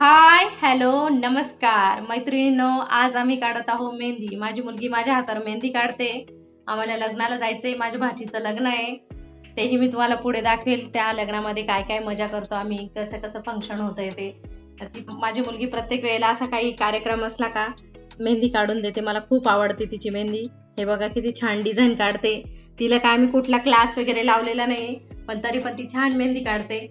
Hi hello नमस्कार. मैत्रिणींनो आज आम्ही काढत आहोत मेहंदी. माझी मुलगी माझ्या हातावर मेहंदी काढते. आम्हाला लग्नाला जायचंय माझ्या भाचीचं लग्न आहे. तेही मी तुम्हाला पुढे दाखवेल. त्या लग्नामध्ये काय काय मजा करतो आम्ही कसं कसं फंक्शन होतंय ते. तर ती माझी मुलगी प्रत्येक वेळेला असा काही कार्यक्रम असला का मेहंदी काढून देते. मला खूप आवडते तिची मेहंदी. हे बघा किती छान डिझाईन काढते. तिला काय मी कुठला क्लास वगैरे लावलेला नाही पण तरी पण ती छान मेहंदी काढते.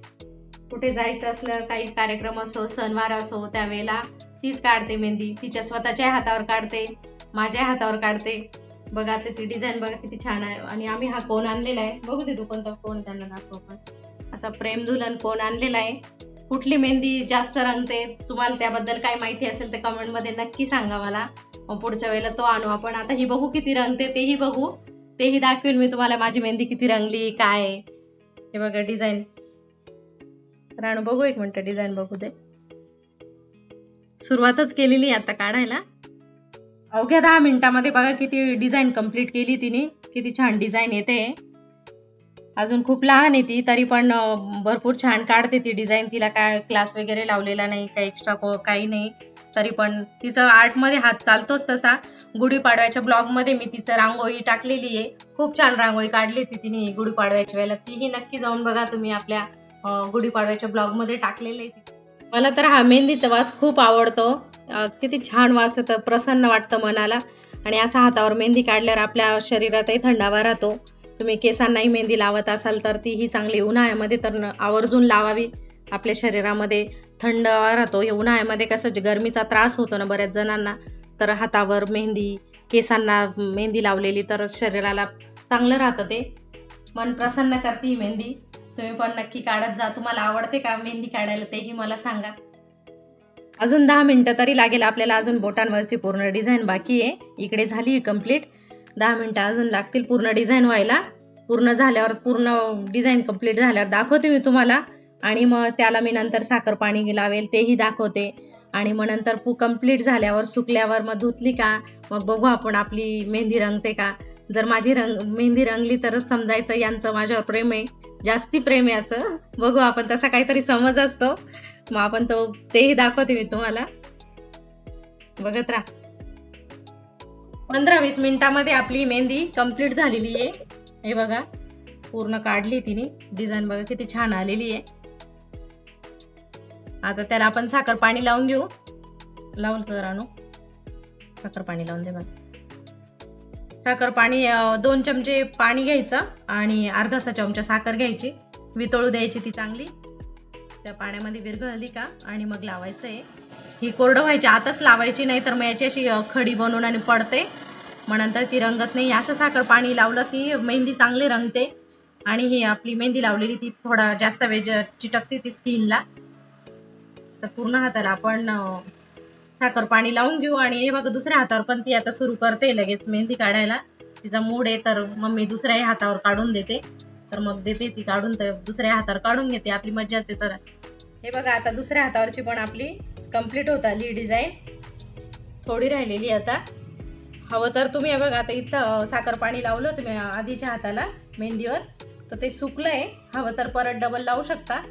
कुठे जायचं असलं काही कार्यक्रम असो सणवार असो त्यावेळेला तीच काढते मेहंदी. तिच्या स्वतःच्या हातावर काढते माझ्या हातावर काढते. बघा ते ती डिझाईन बघा किती छान आहे. आणि आम्ही हा कोण आणलेला आहे? बघू दे तू कोणता कोण त्यांना दाखव पण. असा प्रेम दुलन कोण आणलेला आहे? कुठली मेहंदी जास्त रंगते? तुम्हाला त्याबद्दल काय माहिती असेल तर कमेंटमध्ये नक्की सांगा मला. मग पुढच्या वेळेला तो आणू आपण. आता ही बघू किती रंगते तेही बघू. तेही दाखवेल मी तुम्हाला माझी मेहंदी किती रंगली काय हे बघा डिझाईन राणू बघू एक मिनटं डिझाईन बघू दे. सुरुवातच केलेली आता काढायला. अवघ्या दहा मिनिटामध्ये बघा किती डिझाईन कंप्लीट केली तिने. किती छान डिझाईन येते. अजून खूप लहान आहे ती तरी पण भरपूर छान काढते ती डिझाईन तिला काय क्लास वगैरे लावलेला नाही काही एक्स्ट्रा काही नाही. तरी पण तिचं आर्टमध्ये हात चालतोच तसा. गुढीपाडव्याच्या ब्लॉगमध्ये मी तिचं रांगोळी टाकलेली आहे. खूप छान रांगोळी काढली ती तिने गुढीपाडव्याच्या वेळेला. तीही नक्की जाऊन बघा तुम्ही आपल्या गुढीपाडव्याच्या ब्लॉगमध्ये टाकलेले आहे मला तर हा मेहंदीचा वास खूप आवडतो. किती छान वास येतं प्रसन्न वाटतं मनाला. आणि असा हातावर मेहंदी काढल्यावर आपल्या शरीरातही थंडावा राहतो. तुम्ही केसांनाही मेहंदी लावत असाल तर तीही चांगली उन्हाळ्यामध्ये तर न- आवर्जून लावावी. आपल्या शरीरामध्ये थंडावा राहतो. हे उन्हाळ्यामध्ये कसं गरमीचा त्रास होतो ना बऱ्याच जणांना तर हातावर मेहंदी केसांना मेहंदी लावलेली तर शरीराला चांगलं राहतं ते. मन प्रसन्न करते ही मेहंदी. तुम्ही पण नक्की काढत जा. तुम्हाला आवडते का मेहंदी काढायला तेही मला सांगा. अजून दहा मिनिटं तरी लागेल आपल्याला अजून बोटांवरची पूर्ण डिझाईन बाकी आहे. इकडे झाली कंप्लीट दहा मिनिटं अजून लागतील पूर्ण डिझाईन व्हायला. पूर्ण झाल्यावर पूर्ण डिझाईन कंप्लीट झाल्यावर दाखवते मी तुम्हाला. आणि मग त्याला मी नंतर साखर पाणी लावेल तेही दाखवते. आणि मग नंतर पू कंप्लीट झाल्यावर सुकल्यावर मग धुतली का? मग बघू आपण आपली मेहंदी रंगते का? जर माझी रंग मेहंदी रंगली तरच समजायचं यांचं माझ्यावर प्रेम आहे. जास्ती प्रेम आहे असं. बघू आपण तसा काहीतरी समज असतो. मग आपण तो तेही दाखवते मी तुम्हाला. बघत राहा. पंधरा वीस मिनिटामध्ये आपली मेहंदी कंप्लीट झालेली आहे. हे बघा पूर्ण काढली तिने. डिझाईन बघा किती छान आलेली आहे. आता त्याला आपण साखर पाणी लावून घेऊ. लावून तर आणू साखर पाणी लावून दे मला. साखर पाणी दोन चमचे पाणी घ्यायचं आणि अर्धासा चमचा साखर घ्यायची. वितळू द्यायची ती चांगली. त्या पाण्यामध्ये विरघळली का आणि मग लावायचं आहे ही कोरडं व्हायची आताच लावायची नाही तर मग याची अशी खडी बनवून आणि पडते. मग नंतर ती रंगत नाही. असं साखर पाणी लावलं की मेहंदी चांगली रंगते. आणि ही आपली मेहंदी लावलेली ती थोडा जास्त वेळ चिटकते ती स्किनला तर पूर्ण हाताला आपण साखर पाणी लावून घेऊ आणि हे बघा दुसऱ्या हातावर पण ती आता सुरू करते लगेच मेहंदी काढायला. तिचा मूड आहे तर मम्मी दुसऱ्याही हातावर काढून देते. तर मग देते ती काढून तर दुसऱ्या हातावर काढून घेते. आपली मज्जा येते तर. हे बघा आता दुसऱ्या हातावरची पण आपली कंप्लीट होत आली डिझाईन थोडी राहिलेली आता. हवं तर तुम्ही हे बघा आता इथलं साखर पाणी लावलं तुम्ही आधीच्या हाताला मेहंदीवर. तर ते सुकलं आहे हवं तर परत डबल लावू शकता.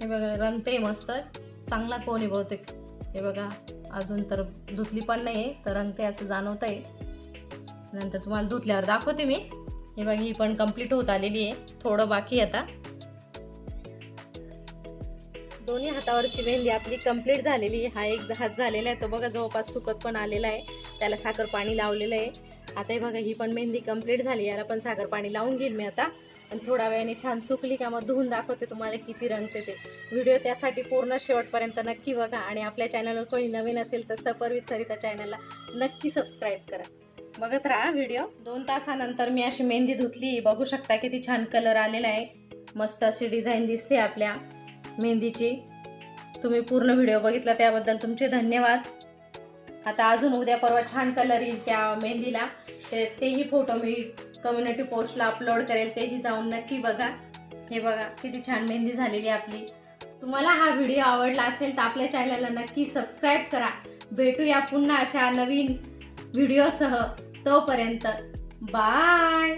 हे बघा रंगते मस्त. चांगला कोण आहे बहुतेक. हे बघा अजून तर धुतली पण नाही आहे तर रंगते असं जाणवत आहे नंतर तुम्हाला धुतल्यावर दाखवते मी. हे बघा ही पण कंप्लीट होत आलेली आहे. थोडं बाकी आता. दोन्ही हातावरची मेहंदी आपली कंप्लीट झालेली आहे. हा एक हात झालेला आहे. तो बघा जवळपास सुकत पण आलेला आहे. त्याला साखर पाणी लावलेलं आहे. आता हे बघा ही पण मेहंदी कंप्लीट झाली. याला पण सागर पाणी लावून घेईल मी आता. आणि थोड्या वेळाने छान सुकली का मग धुवून दाखवते तुम्हाला किती रंगते ते. व्हिडिओ त्यासाठी पूर्ण शेवटपर्यंत नक्की बघा आणि आपल्या चॅनलवर कोणी नवीन असेल तर सफर विथ सरिता चॅनलला नक्की सबस्क्राईब करा. बघत राहा व्हिडिओ दोन तासानंतर मी अशी मेहंदी धुतली. बघू शकता किती छान कलर आलेला आहे. मस्त अशी डिझाईन दिसते आपल्या मेहंदीची. तुम्ही पूर्ण व्हिडिओ बघितला त्याबद्दल तुमचे धन्यवाद. आता अजून उद्या परवा छान कलर येईल त्या मेहंदीला. ते तेही फोटो मी कम्युनिटी पोस्टला अपलोड करेल तेही जाऊन नक्की बघा. हे बघा किती छान मेहंदी झालेली आहे आपली. तुम्हाला हा व्हिडिओ आवडला असेल तर आपल्या चॅनलला नक्की सबस्क्राईब करा. भेटूया पुन्हा अशा नवीन व्हिडिओसह तोपर्यंत बाय